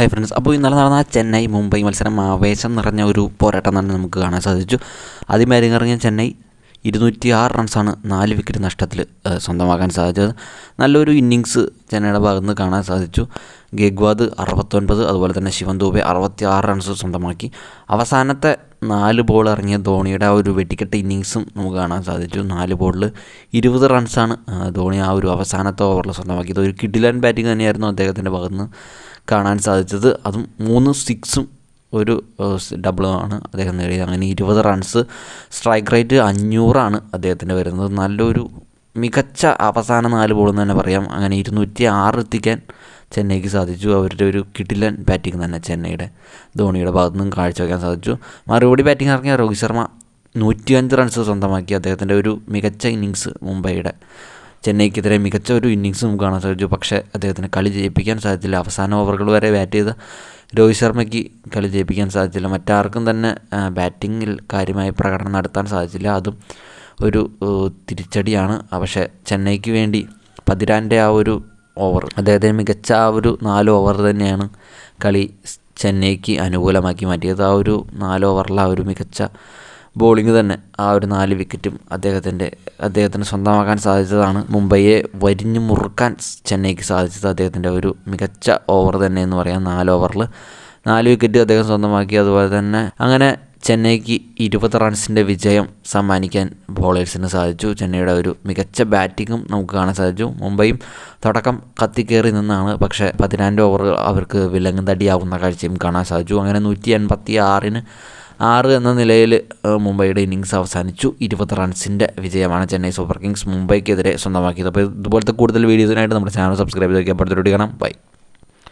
Hi friends അപ്പോൾ ഇന്നലെ നടന്ന ചെന്നൈ മുംബൈ മത്സരം ആവേശം നിറഞ്ഞ ഒരു പോരാട്ടം തന്നെ നമുക്ക് കാണാൻ സാധിച്ചു. ആദ്യം ഇറങ്ങിയ ചെന്നൈ ഇരുന്നൂറ്റി ആറ് റൺസാണ് നാല് വിക്കറ്റ് നഷ്ടത്തിൽ സ്വന്തമാക്കാൻ സാധിച്ചത്. നല്ലൊരു ഇന്നിങ്സ് ചെന്നൈയുടെ ഭാഗത്ത് നിന്ന് കാണാൻ സാധിച്ചു. ഗെഗ്വാദ് അറുപത്തൊൻപത് അതുപോലെ തന്നെ ശിവൻ ദൂബെ അറുപത്തി ആറ് റൺസ് സ്വന്തമാക്കി. അവസാനത്തെ നാല് ബോൾ ഇറങ്ങിയ ധോണിയുടെ ആ ഒരു വെട്ടിക്കെട്ട് ഇന്നിങ്സും നമുക്ക് കാണാൻ സാധിച്ചു. നാല് ബോളിൽ ഇരുപത് റൺസാണ് ധോണി ആ ഒരു അവസാനത്തെ ഓവറിൽ സ്വന്തമാക്കിയത്. ഒരു കിഡിലൻ ബാറ്റിംഗ് തന്നെയായിരുന്നു അദ്ദേഹത്തിന്റെ ഭാഗത്ത് നിന്ന് കാണാൻ സാധിച്ചത്. അതും മൂന്ന് സിക്സും ഒരു ഡബിളുമാണ് അദ്ദേഹം നേടിയത്. അങ്ങനെ ഇരുപത് റൺസ് സ്ട്രൈക്ക് റേറ്റ് അഞ്ഞൂറാണ് അദ്ദേഹത്തിന്റെ വരുന്നത്. നല്ലൊരു മികച്ച അവസാന നാല് ബോൾ എന്ന് തന്നെ പറയാം. അങ്ങനെ ഇരുന്നൂറ്റി ആറ് എത്തിക്കാൻ ചെന്നൈക്ക് സാധിച്ചു. അവരുടെ ഒരു കിടിലൻ ബാറ്റിംഗ് തന്നെ ചെന്നൈയുടെ ധോണിയുടെ ഭാഗത്തു നിന്നും കാഴ്ചവെക്കാൻ സാധിച്ചു. മറുപടി ബാറ്റിംഗ് ഇറങ്ങിയ രോഹിത് ശർമ്മ നൂറ്റിയഞ്ച് റൺസ് സ്വന്തമാക്കി. അദ്ദേഹത്തിന്റെ ഒരു മികച്ച ഇന്നിങ്സ് മുംബൈയുടെ ചെന്നൈക്കെതിരെ മികച്ച ഒരു ഇന്നിങ്സ് നമുക്ക് കാണാൻ സാധിച്ചു. പക്ഷേ അദ്ദേഹത്തിന് കളി ജയിപ്പിക്കാൻ സാധിച്ചില്ല. അവസാന ഓവറുകൾ വരെ ബാറ്റ് ചെയ്ത രോഹിത് ശർമ്മയ്ക്ക് കളി ജയിപ്പിക്കാൻ സാധിച്ചില്ല. മറ്റാർക്കും തന്നെ ബാറ്റിങ്ങിൽ കാര്യമായ പ്രകടനം നടത്താൻ സാധിച്ചില്ല. അതും ഒരു തിരിച്ചടിയാണ്. പക്ഷേ ചെന്നൈക്ക് വേണ്ടി പതിരാന്റെ ആ ഒരു ഓവർ അദ്ദേഹത്തിന് മികച്ച ആ ഒരു നാല് ഓവർ തന്നെയാണ് കളി ചെന്നൈക്ക് അനുകൂലമാക്കി മാറ്റിയത്. ആ ഒരു നാല് ഓവറിൽ ആ ഒരു മികച്ച ബോളിംഗ് തന്നെ ആ ഒരു നാല് വിക്കറ്റും അദ്ദേഹത്തിന്റെ അദ്ദേഹത്തിന് സ്വന്തമാക്കാൻ സാധിച്ചതാണ്. മുംബൈയെ വരിഞ്ഞു മുറുക്കാൻ ചെന്നൈക്ക് സാധിച്ചത് അദ്ദേഹത്തിന്റെ ഒരു മികച്ച ഓവർ തന്നെ എന്ന് പറയാം. നാല് ഓവറിൽ നാല് വിക്കറ്റ് അദ്ദേഹം സ്വന്തമാക്കി. അതുപോലെ തന്നെ അങ്ങനെ ചെന്നൈക്ക് ഇരുപത് റൺസിന്റെ വിജയം സമ്മാനിക്കാൻ ബോളേഴ്സിന് സാധിച്ചു. ചെന്നൈയുടെ ഒരു മികച്ച ബാറ്റിങ്ങും നമുക്ക് കാണാൻ സാധിച്ചു. മുംബൈയും തുടക്കം കത്തിക്കേറി നിന്നാണ്. പക്ഷേ പതിനായിരം ഓവർ അവർക്ക് വിലങ്ങും തടിയാവുന്ന കാഴ്ചയും കാണാൻ സാധിച്ചു. അങ്ങനെ നൂറ്റി എൺപത്തി ആറിന് ആറ് എന്ന നിലയിൽ മുംബൈയുടെ ഇന്നിങ്സ് അവസാനിച്ചു. ഇരുപത് റൺസിന്റെ വിജയമാണ് ചെന്നൈ സൂപ്പർ കിങ്സ് മുംബൈക്കെതിരെ സ്വന്തമാക്കിയത്. അപ്പോൾ ഇതുപോലത്തെ കൂടുതൽ വീഡിയോസിനായിട്ട് നമ്മുടെ ചാനൽ സബ്സ്ക്രൈബ് ചെയ്ത് അപ്പോഴത്തെ പറ്റുന്ന കാണാം. ബൈ.